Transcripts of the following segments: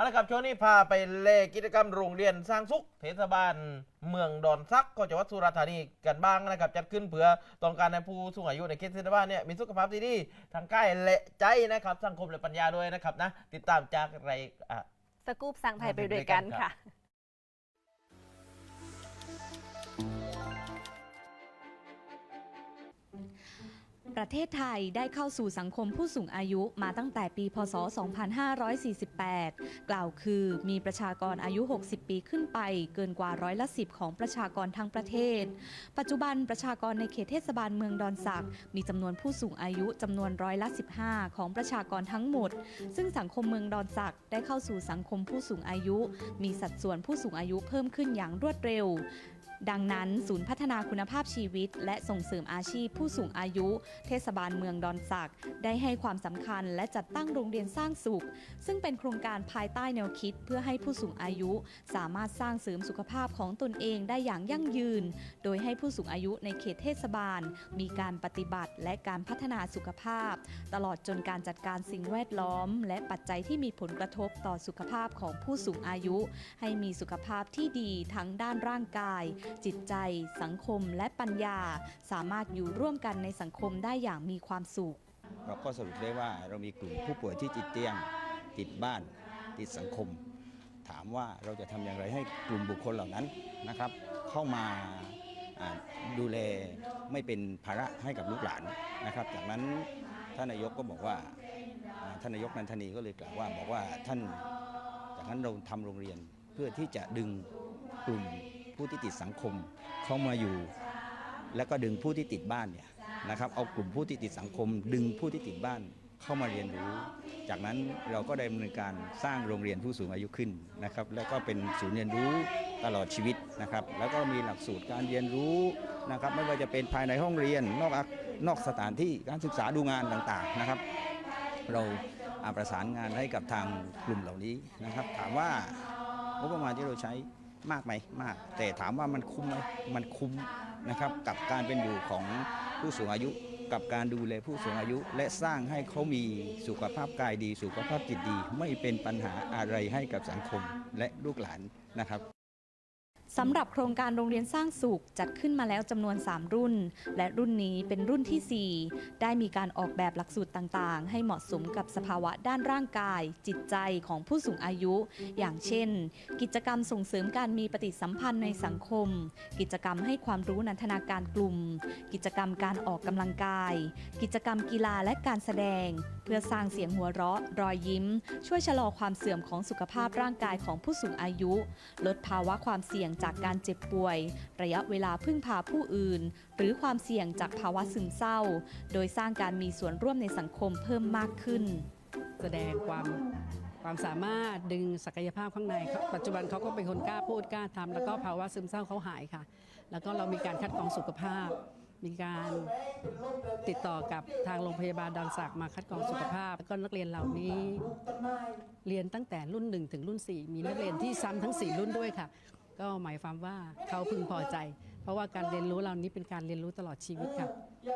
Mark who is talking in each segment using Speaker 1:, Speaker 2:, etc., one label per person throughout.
Speaker 1: เอาละครับช่วงนี้พาไปเล่กิจกรรมโรงเรียนสร้างสุขเทศบาล เมืองดอนซักก็จังหวัดสุราษฎร์ธานีกันบ้างนะครับจัดขึ้นเพื่อต้องการให้ผู้สูงอายุในเขตเทศบาลเนี่ยมีสุขภาพที่ดีทางกายและใจนะครับสังคมและปัญญาด้วยนะครับนะติดตามจากไรอะ
Speaker 2: สกู๊ปสั่งไทยไปด้วยกันค่ะ
Speaker 3: ประเทศไทยได้เข้าสู่สังคมผู้สูงอายุมาตั้งแต่ปีพศ 2548 กล่าวคือมีประชากรอายุ 60 ปีขึ้นไป เกินกว่าร้อยละ10ของประชากรทั้งประเทศ ปัจจุบันประชากรในเขตเทศบาลเมืองดอนสักมีจำนวนผู้สูงอายุจำนวนร้อยละ 15 ของประชากรทั้งหมด ซึ่งสังคมเมืองดอนสักได้เข้าสู่สังคมผู้สูงอายุ มีสัดส่วนผู้สูงอายุเพิ่มขึ้นอย่างรวดเร็ว ดังนั้น ศูนย์พัฒนาคุณภาพชีวิต และส่งเสริมอาชีพผู้สูงอายุ เทศบาลเมืองดอนสักได้ให้ความสำคัญและจัดตั้งโรงเรียนสร้างสุข ซึ่งเป็นโครงการภายใต้แนวคิด เพื่อให้ผู้สูงอายุ สามารถสร้างเสริมสุขภาพของตนเองได้อย่างยั่งยืน โดยให้ผู้สูงอายุในเขตเทศบาล มีการปฏิบัติและการพัฒนาสุขภาพ ตลอดจนการจัดการสิ่งแวดล้อม และปัจจัยที่มีผลกระทบต่อสุขภาพของผู้สูงอายุ ให้มีสุขภาพที่ดีทั้งด้านร่างกายจิตใจ สังคมและปัญญา สามารถอยู่ร่วมกันในสังคมได้อย่างมีความสุข
Speaker 4: เราก็สรุปได้ว่าเรามีกลุ่มผู้ป่วยที่ติดเตียง ติดบ้าน ติดสังคม ถามว่าเราจะทำอย่างไรให้กลุ่มบุคคลเหล่านั้นนะครับ เข้ามาดูแลไม่เป็นภาระให้กับลูกหลานนะครับ จากนั้นท่านนายกก็บอกว่าท่านนายกนันทนีก็เลยกล่าวว่าบอกว่าท่านจากนั้นเราทำโรงเรียนเพื่อที่จะดึงกลุ่ม ผู้ที่ติดสังคมเข้ามาอยู่ แล้วก็ดึงผู้ที่ติดบ้านเนี่ยนะครับ เอากลุ่มผู้ที่ติดสังคม ดึงผู้ที่ติดบ้านเข้ามาเรียนรู้ จากนั้นเราก็ได้ดำเนินการสร้างโรงเรียนผู้สูงอายุขึ้นนะครับ แล้วก็เป็นศูนย์เรียนรู้ตลอดชีวิตนะครับ แล้วก็มีหลักสูตรการเรียนรู้นะครับ ไม่ว่าจะเป็นภายในห้องเรียนนอกนอกสถานที่การศึกษาดูงานต่างๆนะครับ เราอาประสานงานให้กับทางกลุ่มเหล่านี้นะครับ ถามว่างบประมาณที่เราใช้ มากไหมมาก แต่ถามว่ามันคุ้มไหมมันคุ้มนะครับกับการเป็นอยู่ของผู้สูงอายุ กับการดูแลผู้สูงอายุ และสร้างให้เขามีสุขภาพกายดี สุขภาพจิตดี ไม่เป็นปัญหาอะไรให้กับสังคมและลูกหลานนะครับ
Speaker 3: สำหรับโครงการโรงเรียนสร้างสุขจัดขึ้นมาแล้วจำนวน 3 รุ่น และรุ่นนี้เป็นรุ่นทีสี่ 4 ได้มีการออกแบบหลักสูตรต่างๆ ให้เหมาะสมกับสภาวะด้านร่างกาย จิตใจของผู้สูงอายุ อย่างเช่น กิจกรรมส่งเสริมการมีปฏิสัมพันธ์ในสังคม กิจกรรมให้ความรู้นันทนาการกลุ่ม กิจกรรมการออกกำลังกาย กิจกรรมกีฬาและการแสดง เพื่อสร้างเสียงหัวเราะ รอยยิ้ม ช่วยชะลอความเสื่อมของสุขภาพร่างกายของผู้สูงอายุ ลดภาวะความเสี่ยงจากการเจ็บป่วย ระยะเวลาพึ่งพาผู้อื่น หรือความเสี่ยงจากภาวะซึมเศร้า โดยสร้างการมีส่วนร่วมในสังคมเพิ่มมากขึ้น
Speaker 5: แสดงความความสามารถดึงศักยภาพข้างในปัจจุบันเขาก็เป็นคนกล้าพูดกล้าทำแล้วก็ภาวะซึมเศร้าเขาหายค่ะ แล้วก็เรามีการคัดกรองสุขภาพ มีการติดต่อกับทางโรงพยาบาลดอนสักมาคัดกรองสุขภาพ แล้วก็นักเรียนเหล่านี้ เรียนตั้งแต่รุ่น 1 ถึงรุ่น 4 มีนักเรียนที่ซ้ำทั้ง 4 รุ่นด้วยค่ะ ก็หมายความว่าเขาพึงพอใจ เพราะว่าการเรียนรู้เหล่านี้เป็นการเรียนรู้ตลอดชีวิตค่ะ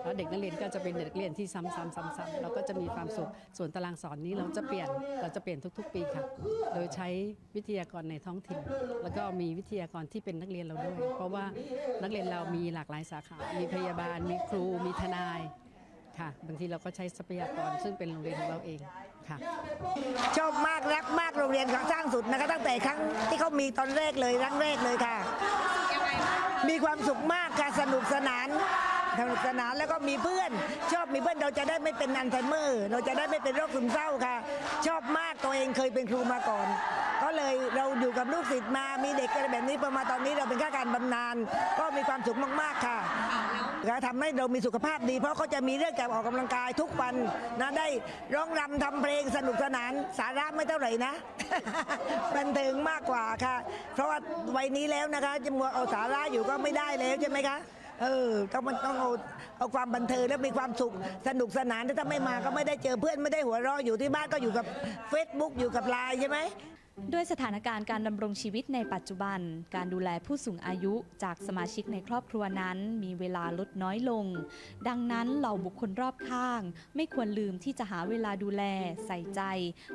Speaker 5: แล้วเด็กนักเรียนก็จะเป็นเด็กนักเรียนที่ซ้ำๆซ้ำๆเราก็จะมีความสุขส่วนตารางสอนนี้เราจะเปลี่ยนเราจะเปลี่ยนทุก ๆ ปีค่ะ โดยใช้วิทยากรในท้องถิ่น แล้วก็มีวิทยากรที่เป็นนักเรียนเราด้วย เพราะว่านักเรียนเรามีหลากหลายสาขา มีพยาบาล มีครู มีทนาย ค่ะบางทีเราก็ใช้ทรัพยากรซึ่งเป็นโรงเรียนของเราเองค่ะ
Speaker 6: ชอบมากรักมากโรงเรียนของสร้างสุดนะคะตั้งแต่ครั้งที่เขามีตอนแรกเลยครั้งแรกเลยค่ะ มีความสุขมากค่ะสนุกสนาน สนุกสนานแล้วก็มีเพื่อน ชอบมีเพื่อนเราจะได้ไม่เป็นอัลไซเมอร์ เราจะได้ไม่เป็นโรคซึมเศร้าค่ะ ชอบมากตัวเองเคยเป็นครูมาก่อน ก็เลยเราอยู่กับลูกศิษย์มามีเด็กอะไรแบบนี้พอมาตอนนี้เราเป็นข้าการบำนาญก็มีความสุขมากๆค่ะก็ทำให้เรามีสุขภาพดี เพราะเขาจะมีเรื่องการออกกำลังกายทุกวันนะได้ร้องรำทำเพลงสนุกสนานสาระไม่เท่าไหร่นะบันเทิงมากกว่าค่ะ เพราะว่าวัยนี้แล้วนะคะจะมัวเอาสาระอยู่ก็ไม่ได้แล้วใช่ไหมคะ เออต้องมันต้องเอาเอาความบันเทิงแล้วมีความสุขสนุกสนานถ้าไม่มาก็ไม่ได้เจอเพื่อนไม่ได้หัวเราะอยู่ที่บ้านก็อยู่กับ Facebook อยู่กับไลน์ใช่ไหม
Speaker 3: ด้วยสถานการณ์การดำรงชีวิตในปัจจุบัน การดูแลผู้สูงอายุจากสมาชิกในครอบครัวนั้น มีเวลาลดน้อยลง ดังนั้นเหล่าบุคคลรอบข้าง ไม่ควรลืมที่จะหาเวลาดูแล ใส่ใจ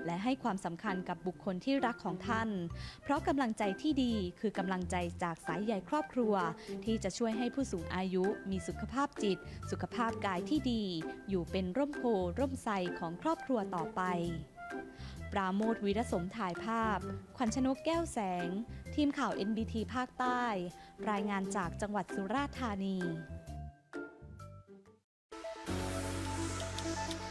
Speaker 3: และให้ความสำคัญกับบุคคลที่รักของท่าน เพราะกำลังใจที่ดีคือกำลังใจจากสายใยครอบครัว ที่จะช่วยให้ผู้สูงอายุมีสุขภาพจิต สุขภาพกายที่ดี อยู่เป็นร่มโพร่มไทรของครอบครัวต่อไป ปราโมทวิรสมถ่ายภาพ ขวัญชนกแก้วแสง ทีมข่าว NBT ภาคใต้ รายงานจากจังหวัดสุราษฎร์ธานี